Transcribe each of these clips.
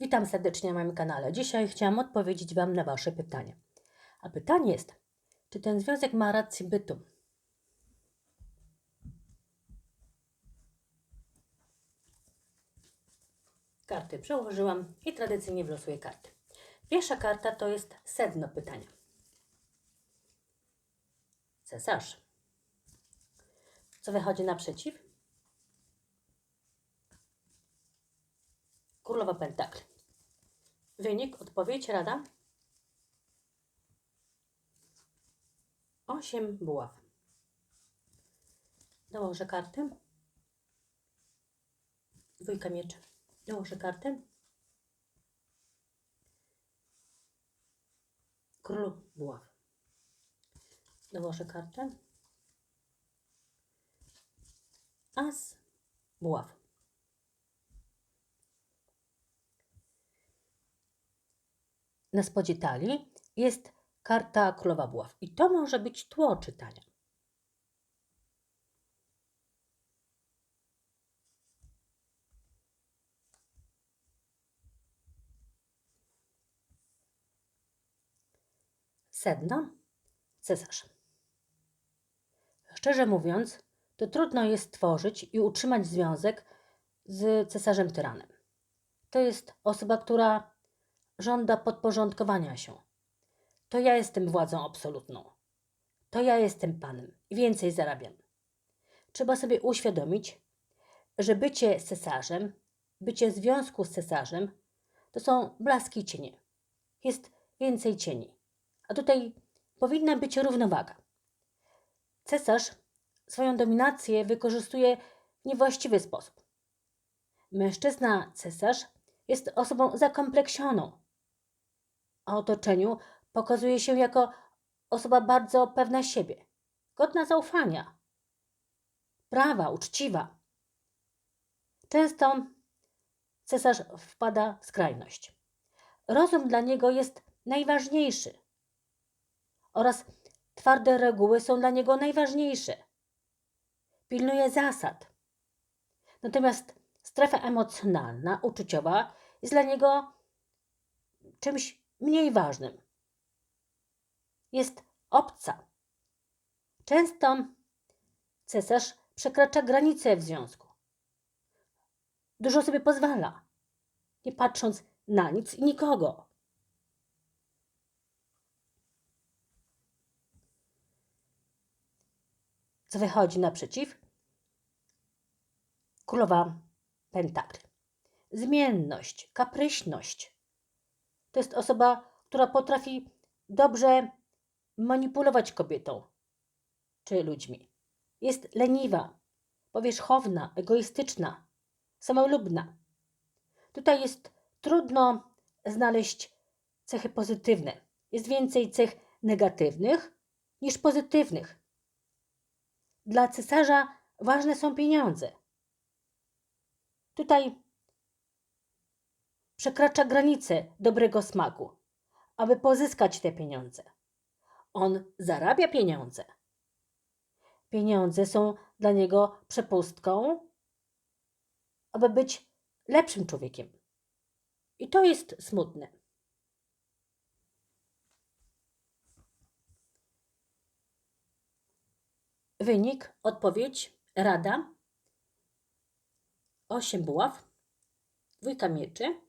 Witam serdecznie na moim kanale. Dzisiaj chciałam odpowiedzieć Wam na Wasze pytanie. A pytanie jest, czy ten związek ma rację bytu? Karty przełożyłam i tradycyjnie wylosuję karty. Pierwsza karta to jest sedno pytania. Cesarz. Co wychodzi naprzeciw? Królowa Pentakli. Wynik, odpowiedź, rada? Osiem buław. Dołożę kartę. Dwójka mieczy. Dołożę kartę. Król buław. Dołożę kartę. As buław. Na spodzie talii jest karta Królowa Buław. I to może być tło czytania. Sedno, cesarz. Szczerze mówiąc, to trudno jest tworzyć i utrzymać związek z cesarzem tyranem. To jest osoba, która żąda podporządkowania się. To ja jestem władzą absolutną. To ja jestem panem i więcej zarabiam. Trzeba sobie uświadomić, że bycie cesarzem, bycie w związku z cesarzem to są blaski cienie. Jest więcej cieni. A tutaj powinna być równowaga. Cesarz swoją dominację wykorzystuje w niewłaściwy sposób. Mężczyzna cesarz jest osobą zakompleksioną, otoczeniu pokazuje się jako osoba bardzo pewna siebie, godna zaufania, prawa, uczciwa. Często cesarz wpada w skrajność. Rozum dla niego jest najważniejszy oraz twarde reguły są dla niego najważniejsze. Pilnuje zasad. Natomiast strefa emocjonalna, uczuciowa jest dla niego czymś mniej ważnym. Jest obca. Często cesarz przekracza granice w związku. Dużo sobie pozwala, nie patrząc na nic i nikogo. Co wychodzi naprzeciw? Królowa Pentakli. Zmienność, kapryśność. To jest osoba, która potrafi dobrze manipulować kobietą czy ludźmi. Jest leniwa, powierzchowna, egoistyczna, samolubna. Tutaj jest trudno znaleźć cechy pozytywne. Jest więcej cech negatywnych niż pozytywnych. Dla cesarza ważne są pieniądze. Tutaj przekracza granice dobrego smaku, aby pozyskać te pieniądze. On zarabia pieniądze. Pieniądze są dla niego przepustką, aby być lepszym człowiekiem. I to jest smutne. Wynik, odpowiedź, rada. Osiem buław, dwójka mieczy,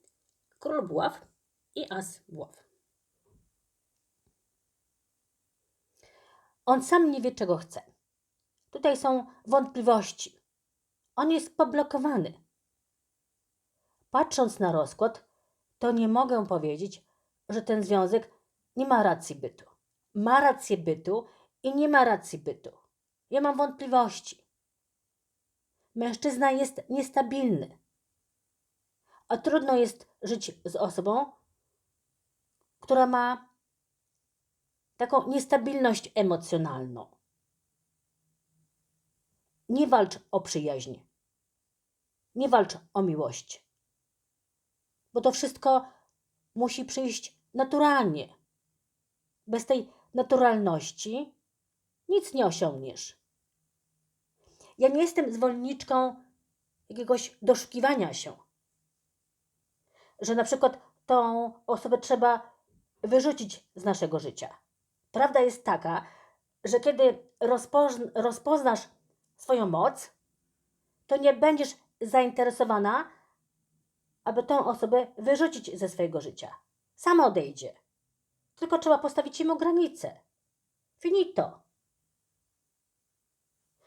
król buław i as buław. On sam nie wie, czego chce. Tutaj są wątpliwości. On jest poblokowany. Patrząc na rozkład, to nie mogę powiedzieć, że ten związek nie ma racji bytu. Ma rację bytu i nie ma racji bytu. Ja mam wątpliwości. Mężczyzna jest niestabilny, a trudno jest żyć z osobą, która ma taką niestabilność emocjonalną. Nie walcz o przyjaźń. Nie walcz o miłość. Bo to wszystko musi przyjść naturalnie. Bez tej naturalności nic nie osiągniesz. Ja nie jestem zwolenniczką jakiegoś doszukiwania się. Że na przykład tą osobę trzeba wyrzucić z naszego życia. Prawda jest taka, że kiedy rozpoz- rozpoznasz swoją moc, to nie będziesz zainteresowana, aby tą osobę wyrzucić ze swojego życia. Sama odejdzie. Tylko trzeba postawić mu granicę. Finito.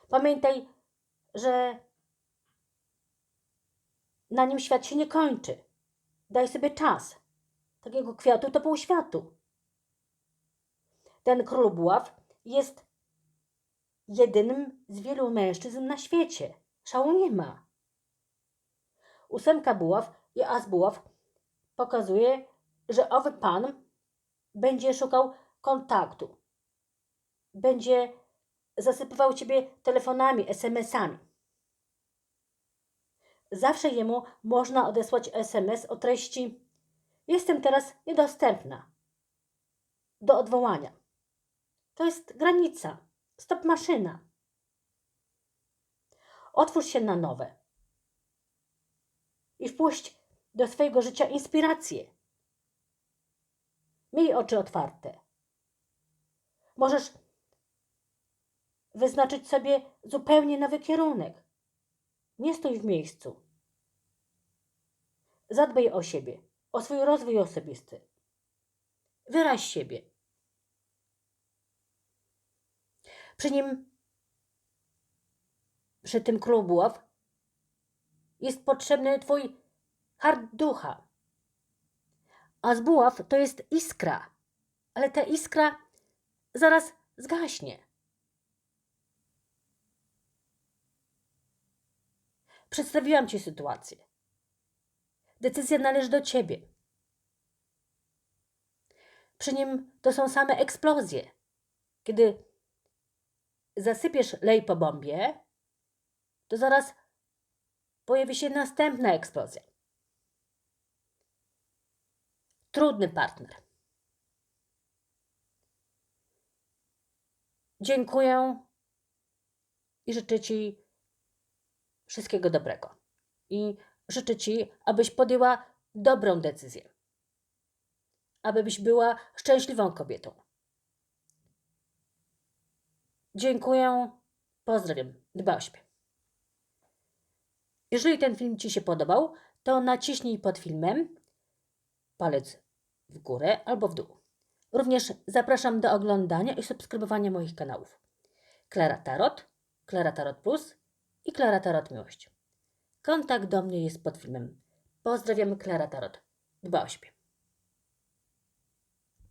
Pamiętaj, że na nim świat się nie kończy. Daj sobie czas. Takiego kwiatu to pół światu. Ten król buław jest jedynym z wielu mężczyzn na świecie. Szału nie ma. Ósemka buław i as buław pokazuje, że owy pan będzie szukał kontaktu. Będzie zasypywał ciebie telefonami, SMS-ami. Zawsze jemu można odesłać SMS o treści: Jestem teraz niedostępna. Do odwołania. To jest granica. Stop maszyna. Otwórz się na nowe. I wpuść do swojego życia inspirację. Miej oczy otwarte. Możesz wyznaczyć sobie zupełnie nowy kierunek. Nie stój w miejscu. Zadbaj o siebie, o swój rozwój osobisty. Wyraź siebie. Przy nim, przy tym królu jest potrzebny twój hart ducha. A z buław to jest iskra, ale ta iskra zaraz zgaśnie. Przedstawiłam Ci sytuację. Decyzja należy do Ciebie. Przy nim to są same eksplozje. Kiedy zasypiesz lej po bombie, to zaraz pojawi się następna eksplozja. Trudny partner. Dziękuję i życzę Ci wszystkiego dobrego. I życzę Ci, abyś podjęła dobrą decyzję. Abyś była szczęśliwą kobietą. Dziękuję. Pozdrawiam. Dba o siebie. Jeżeli ten film Ci się podobał, to naciśnij pod filmem palec w górę albo w dół. Również zapraszam do oglądania i subskrybowania moich kanałów. Klara Tarot, Klara Tarot Plus i Klara Tarot Miłość. Kontakt do mnie jest pod filmem. Pozdrawiam, Klara Tarot. Dba o siebie.